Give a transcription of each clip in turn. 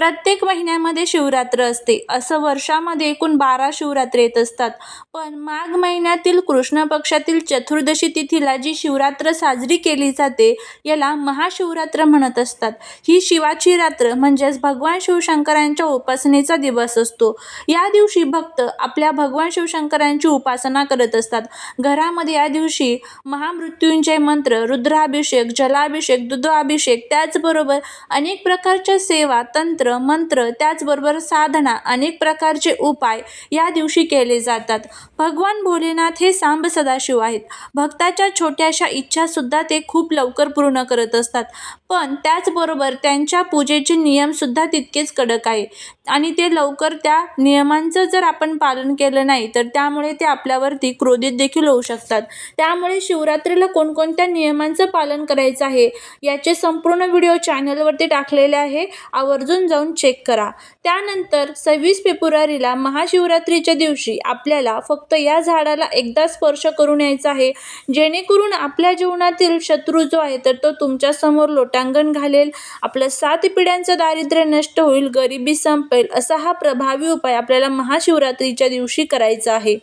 प्रत्येक महिन्यामध्ये शिवरात्र असते. असं वर्षामध्ये एकूण बारा शिवरात्र येत असतात. पण माघ महिन्यातील कृष्ण पक्षातील चतुर्दशी तिथीला जी शिवरात्र साजरी केली जाते याला महाशिवरात्र म्हणत असतात. ही शिवाची रात्र म्हणजेच भगवान शिवशंकरांच्या उपासनेचा दिवस असतो. या दिवशी भक्त आपल्या भगवान शिवशंकरांची उपासना करत असतात. घरामध्ये या दिवशी महामृत्युंजय मंत्र रुद्राभिषेक जलाभिषेक दुधाभिषेक त्याचबरोबर अनेक प्रकारच्या सेवा तंत्र मंत्र त्याचबरोबर साधना अनेक प्रकारचे उपाय या दिवशी केले जातात. भगवान भोलेनाथ हे सांब सदाशिव आहेत. भक्ताच्या छोट्याशा इच्छासुद्धा ते खूप लवकर पूर्ण करत असतात. पण त्याचबरोबर त्यांच्या पूजेचे नियमसुद्धा तितकेच कडक आहे. आणि ते लवकर त्या नियमांचं जर आपण पालन केलं नाही तर त्यामुळे ते आपल्यावरती क्रोधित देखील होऊ शकतात. त्यामुळे शिवरात्रीला कोणकोणत्या नियमांचं पालन करायचं आहे याचे संपूर्ण व्हिडिओ चॅनलवरती टाकलेले आहे. आवर्जून जाऊन चेक करा. त्यानंतर सव्वीस फेब्रुवारीला महाशिवरात्रीच्या दिवशी आपल्याला फक्त या झाडाला एकदा स्पर्श करून यायचा आहे. जेणेकरून आपल्या जीवनातील शत्रू जो आहे तर तो तुमच्यासमोर लोटांगण घालेल. आपलं सात पिढ्यांचं दारिद्र्य नष्ट होईल गरिबी संपेल असा हा प्रभावी उपाय आपल्याला महाशिवरात्रीच्या दिवशी करायचा आहे.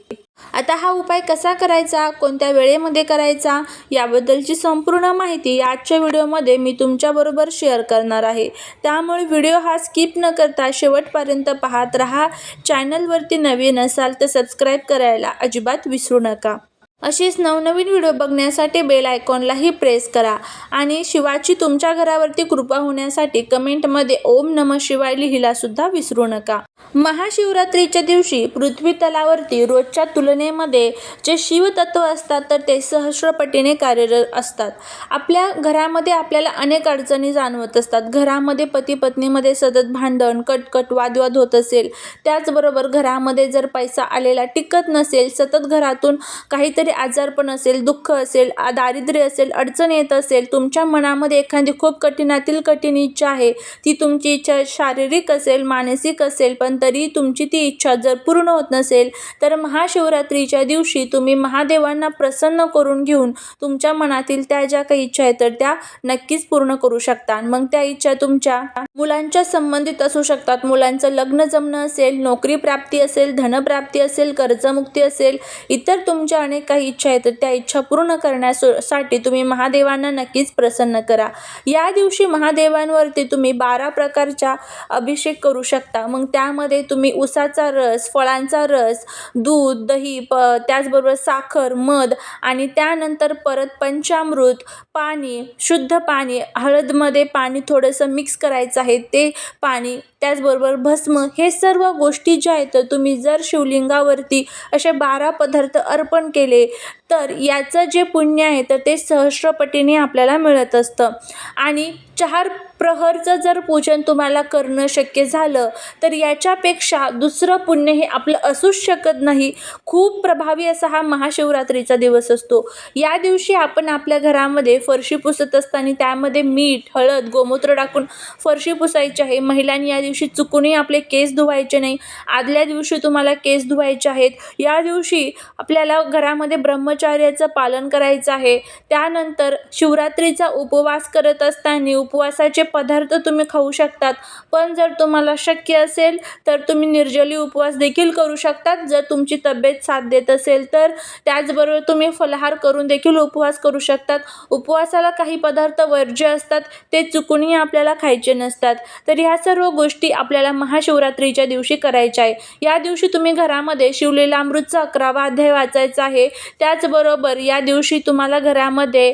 आता हा उपाय कसा करायचा? कोणत्या वेळेमध्ये करायचा? याबद्दलची संपूर्ण माहिती आजच्या व्हिडिओमध्ये मी तुमच्याबरोबर शेअर करणार आहे. त्यामुळे व्हिडिओ हा स्किप न करता शेवटपर्यंत पाहत राहा. चॅनलवरती नवीन असाल तर सबस्क्राईब करायला अजिबात विसरू नका. अशीच नवनवीन व्हिडिओ बघण्यासाठी बेल आयकॉनलाही प्रेस करा. आणि शिवाची तुमच्या घरावरती कृपा होण्यासाठी कमेंटमध्ये ओम नम शिवाय लिहिलासुद्धा विसरू नका. महाशिवरात्रीच्या दिवशी पृथ्वी तलावरती रोजच्या तुलनेमध्ये जे शिवतत्व असतात तर ते सहस्रपटीने कार्यरत असतात. आपल्या घरामध्ये आपल्याला अनेक अडचणी जाणवत असतात. घरामध्ये पती पत्नीमध्ये सतत भांडण कटकट वादवाद होत असेल. त्याचबरोबर घरामध्ये जर पैसा आलेला टिकत नसेल सतत घरातून काहीतरी आजारपण असेल दुःख असेल दारिद्र्य असेल अडचण येत असेल तुमच्या मनामध्ये एखादी खूप कठीणातील कठीण इच्छा आहे ती तुमची इच्छा शारीरिक असेल मानसिक असेल पण तरी तुमची ती इच्छा जर पूर्ण होत नसेल तर महाशिवरात्रीच्या दिवशी तुम्ही महादेवांना प्रसन्न करून घेऊन तुमच्या मनातील त्या ज्या काही इच्छा आहेत तर त्या नक्कीच पूर्ण करू शकता. मग त्या इच्छा तुमच्या मुलांच्या संबंधित असू शकतात. मुलांचं लग्न जमणं असेल नोकरी प्राप्ती असेल धनप्राप्ती असेल कर्जमुक्ती असेल इतर तुमच्या अनेक काही इच्छा आहेत तर त्या इच्छा पूर्ण करण्यासाठी तुम्ही महादेवांना नक्कीच प्रसन्न करा. या दिवशी महादेवांवरती तुम्ही बारा प्रकारच्या अभिषेक करू शकता. मग त्यामध्ये तुम्ही उसाचा रस फळांचा रस दूध दही प त्याचबरोबर साखर मध आणि त्यानंतर परत पंचामृत पाणी शुद्ध पाणी हळदमध्ये पाणी थोडंसं मिक्स करायचं आहे ते पाणी त्याचबरोबर भस्म हे सर्व गोष्टी ज्या आहेत तुम्ही जर शिवलिंगावरती असे बारा पदार्थ अर्पण केले तर याचं जे पुण्य आहे तर ते सहस्रपटीने आपल्याला मिळत असतं. आणि चार प्रहरचं जर पूजन तुम्हाला करणं शक्य झालं तर याच्यापेक्षा दुसरं पुण्य हे आपलं असूच शकत नाही. खूप प्रभावी असा हा महाशिवरात्रीचा दिवस असतो. या दिवशी आपण आपल्या घरामध्ये फरशी पुसत असताना त्यामध्ये मीठ हळद गोमूत्र टाकून फरशी पुसायची आहे. महिलांनी या दिवशी चुकूनही आपले केस धुवायचे नाही. आदल्या दिवशी तुम्हाला केस धुवायचे आहेत. या दिवशी आपल्याला घरामध्ये ब्रह्मचार्याचं पालन करायचं आहे. त्यानंतर शिवरात्रीचा उपवास करत असताना उपवासाचे पदार्थ तुम्ही खाऊ शकतात. पण जर तुम्हाला शक्य असेल तर तुम्ही निर्जली उपवास देखील करू शकतात. जर तुमची तब्येत साथ देत असेल तर त्याचबरोबर तुम्ही फलाहार करून देखील उपवास करू शकतात. उपवासाला काही पदार्थ वर्ज्य असतात ते चुकूनही आपल्याला खायचे नसतात. तर ह्या सर्व गोष्टी आपल्याला महाशिवरात्रीच्या दिवशी करायच्या आहे. या दिवशी तुम्ही घरामध्ये शिवलेला अमृतचा अकरावा अध्याय वाचायचा आहे. त्याचबरोबर या दिवशी तुम्हाला घरामध्ये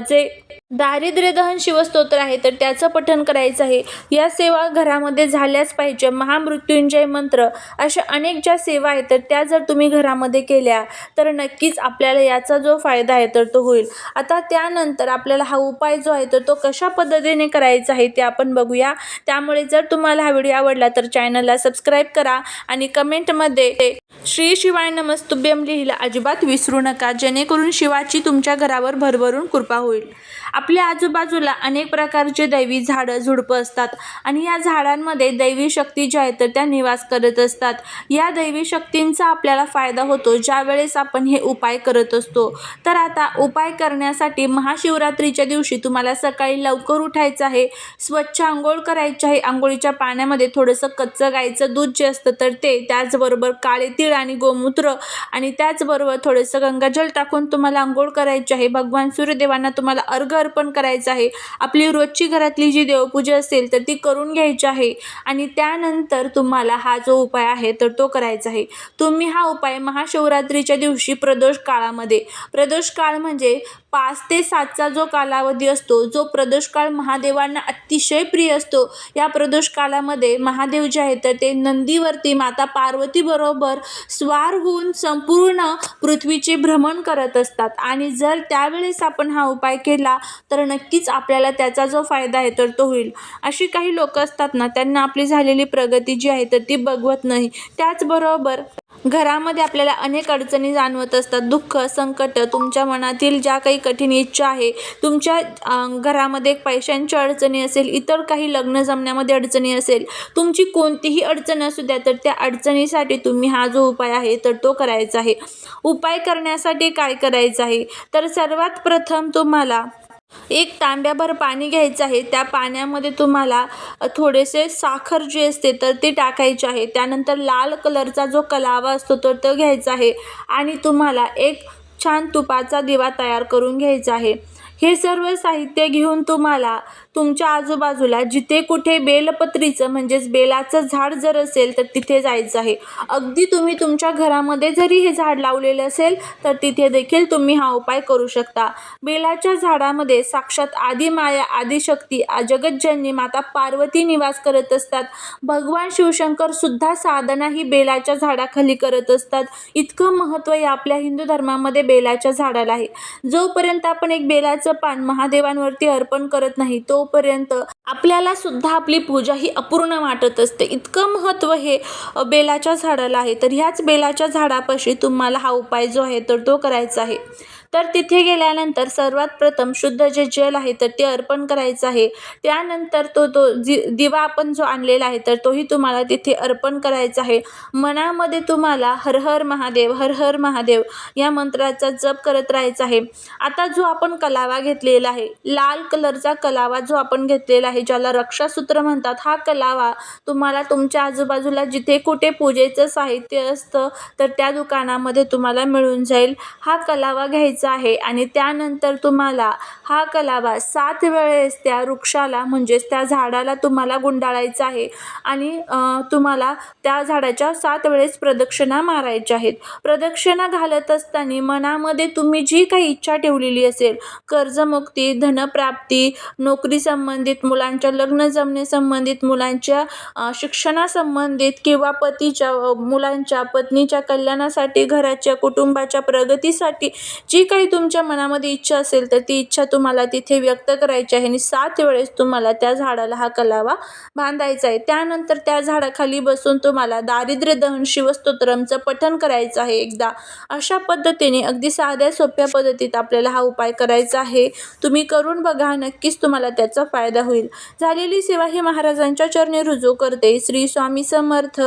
जे दारिद्र्य दहन शिवस्तोत्र आहे तर त्याचं पठण करायचं आहे. या सेवा घरामध्ये झाल्याच पाहिजे. महामृत्युंजय मंत्र अशा अनेक ज्या सेवा आहेत तर त्या जर तुम्ही घरामध्ये केल्या तर नक्कीच आपल्याला याचा जो फायदा आहे तर तो होईल. आता त्यानंतर आपल्याला हा उपाय जो आहे तर तो कशा पद्धतीने करायचा आहे ते आपण बघूया. त्यामुळे जर तुम्हाला हा व्हिडिओ आवडला तर चॅनलला सबस्क्राईब करा आणि कमेंटमध्ये श्री शिवाय नमस्तुभ्यम लिहिला अजिबात विसरू नका जेणेकरून शिवाची तुमच्या घरावर भरभरून कृपा होईल. आपल्या आजूबाजूला अनेक प्रकारचे दैवी झाडं झुडपं असतात आणि या झाडांमध्ये दैवी शक्ती ज्या आहेत तर त्या निवास करत असतात. या दैवी शक्तींचा आपल्याला फायदा होतो ज्यावेळेस आपण हे उपाय करत असतो. तर आता उपाय करण्यासाठी महाशिवरात्रीच्या दिवशी तुम्हाला सकाळी लवकर उठायचं आहे स्वच्छ आंघोळ करायची आहे आंघोळीच्या पाण्यामध्ये थोडंसं कच्चं गाईचं दूध जे असतं तर ते त्याचबरोबर काळे तीळ आणि गोमूत्र आणि त्याचबरोबर थोडंसं गंगाजल टाकून तुम्हाला आंघोळ करायची आहे. भगवान सूर्यदेवांना तुम्हाला अर्घ अर्पण करायचं आहे. आपली रोजची घरातली जी देवपूजा असेल तर ती करून घ्यायची आहे आणि त्यानंतर तुम्हाला हा जो उपाय आहे तर तो करायचा आहे. तुम्ही हा उपाय महाशिवरात्रीच्या दिवशी प्रदोष काळामध्ये प्रदोष काळ म्हणजे पाच ते सातचा जो कालावधी असतो जो प्रदोष काळ महादेवांना अतिशय प्रिय असतो या प्रदोष काळामध्ये महादेव जे आहेत तर ते नंदीवरती माता पार्वतीबरोबर स्वार होऊन संपूर्ण पृथ्वीचे भ्रमण करत असतात. आणि जर त्यावेळेस आपण हा उपाय केला तर नक्कीच आपल्याला त्याचा जो फायदा आहे तर तो होईल. अशी काही लोक असतात ना त्यांना आपली झालेली प्रगती जी आहे तर ती बघवत नाही. त्याचबरोबर घरामध्ये आपल्याला अनेक अडचणी जाणवत असतात. दुःख संकट तुमच्या मनातील ज्या काही कठीण इच्छा आहे तुमच्या घरामध्ये पैशांची अडचणी असेल इतर काही लग्न जमण्यामध्ये अडचणी असेल तुमची कोणतीही अडचण असू द्या तर त्या अडचणीसाठी तुम्ही हा जो उपाय आहे तर तो करायचा आहे. उपाय करण्यासाठी काय करायचं आहे? तर सर्वात प्रथम तुम्हाला एक तांब्याभर पाणी घ्यायचं आहे. त्या पाण्यामध्ये तुम्हाला थोडेसे साखर जे असते तर ते टाकायचे आहे. त्यानंतर लाल कलरचा जो कलावा असतो तर तो घ्यायचा आहे. आणि तुम्हाला एक छान तुपाचा दिवा तयार करून घ्यायचा आहे. हे सर्व साहित्य घेऊन तुम्हाला तुमच्या आजूबाजूला जिथे कुठे बेलपत्रीचं म्हणजेच बेलाचं झाड जर असेल तर तिथे जायचं आहे. अगदी तुम्ही तुमच्या घरामध्ये जरी हे झाड लावलेलं असेल तर तिथे देखील तुम्ही हा उपाय करू शकता. बेलाच्या झाडामध्ये साक्षात आदिमाया आदिशक्ती आ- माता पार्वती निवास करत असतात भगवान शिवशंकर सुद्धा साधना ही बेलाच्या झाडाखाली करत असतात. इतकं महत्त्व या आपल्या हिंदू धर्मामध्ये बेलाच्या झाडाला आहे. जोपर्यंत आपण एक बेलाचं पान महादेवांवरती अर्पण करत नाही तोपर्यंत आपल्याला सुद्धा आपली पूजा ही अपूर्ण वाटत असते. इतकं महत्त्व हे बेलाच्या झाडाला आहे. तर ह्याच बेलाच्या झाडापाशी तुम्हाला हा उपाय जो आहे तर तो करायचा आहे. तर तिथे गेल्यानंतर सर्वात प्रथम शुद्ध जे जल आहे तर ते अर्पण करायचं आहे. त्यानंतर तो तो जी दिवा आपण जो आणलेला आहे तर तोही तुम्हाला तिथे अर्पण करायचा आहे. मनामध्ये तुम्हाला हर हर महादेव हर हर महादेव या मंत्राचा जप करत राहायचा आहे. आता जो आपण कलावा घेतलेला आहे लाल कलरचा कलावा जो आपण घेतलेला आहे ज्याला रक्षासूत्र म्हणतात हा कलावा तुम्हाला तुमच्या आजूबाजूला जिथे कुठे पूजेचं साहित्य असतं तर त्या दुकानामध्ये तुम्हाला मिळून जाईल. हा कलावा घ्यायचा आहे आणि त्यानंतर तुम्हाला हा कलावा सात वेळेस त्या वृक्षाला म्हणजेच त्या झाडाला तुम्हाला गुंडाळायचा आहे. आणि तुम्हाला त्या झाडाच्या सात वेळेस प्रदक्षिणा मारायच्या आहेत. प्रदक्षिणा घालत असताना मनामध्ये तुम्ही जी काही इच्छा ठेवलेली असेल कर्जमुक्ती धनप्राप्ती नोकरी संबंधित मुलांच्या लग्न जमण्यासंबंधित मुलांच्या शिक्षणासंबंधित किंवा पतीच्या मुलांच्या पत्नीच्या कल्याणासाठी घराच्या कुटुंबाच्या प्रगतीसाठी जी काही तुमच्या मनामध्ये इच्छा असेल तर ती इच्छा तुम्हाला तिथे व्यक्त करायची आहे आणि सात वेळेस तुम्हाला त्या झाडाला हा कलावा बांधायचा आहे. त्यानंतर त्या झाडाखाली बसून तुम्हाला दारिद्र्य दहन शिवस्तोत्रमचं पठण करायचं आहे एकदा. अशा पद्धतीने अगदी साध्या सोप्या पद्धतीत आपल्याला हा उपाय करायचा आहे. तुम्ही करून बघा नक्कीच तुम्हाला त्याचा फायदा होईल. झालेली सेवा ही महाराजांच्या चरणी रुजू करते. श्री स्वामी समर्थ.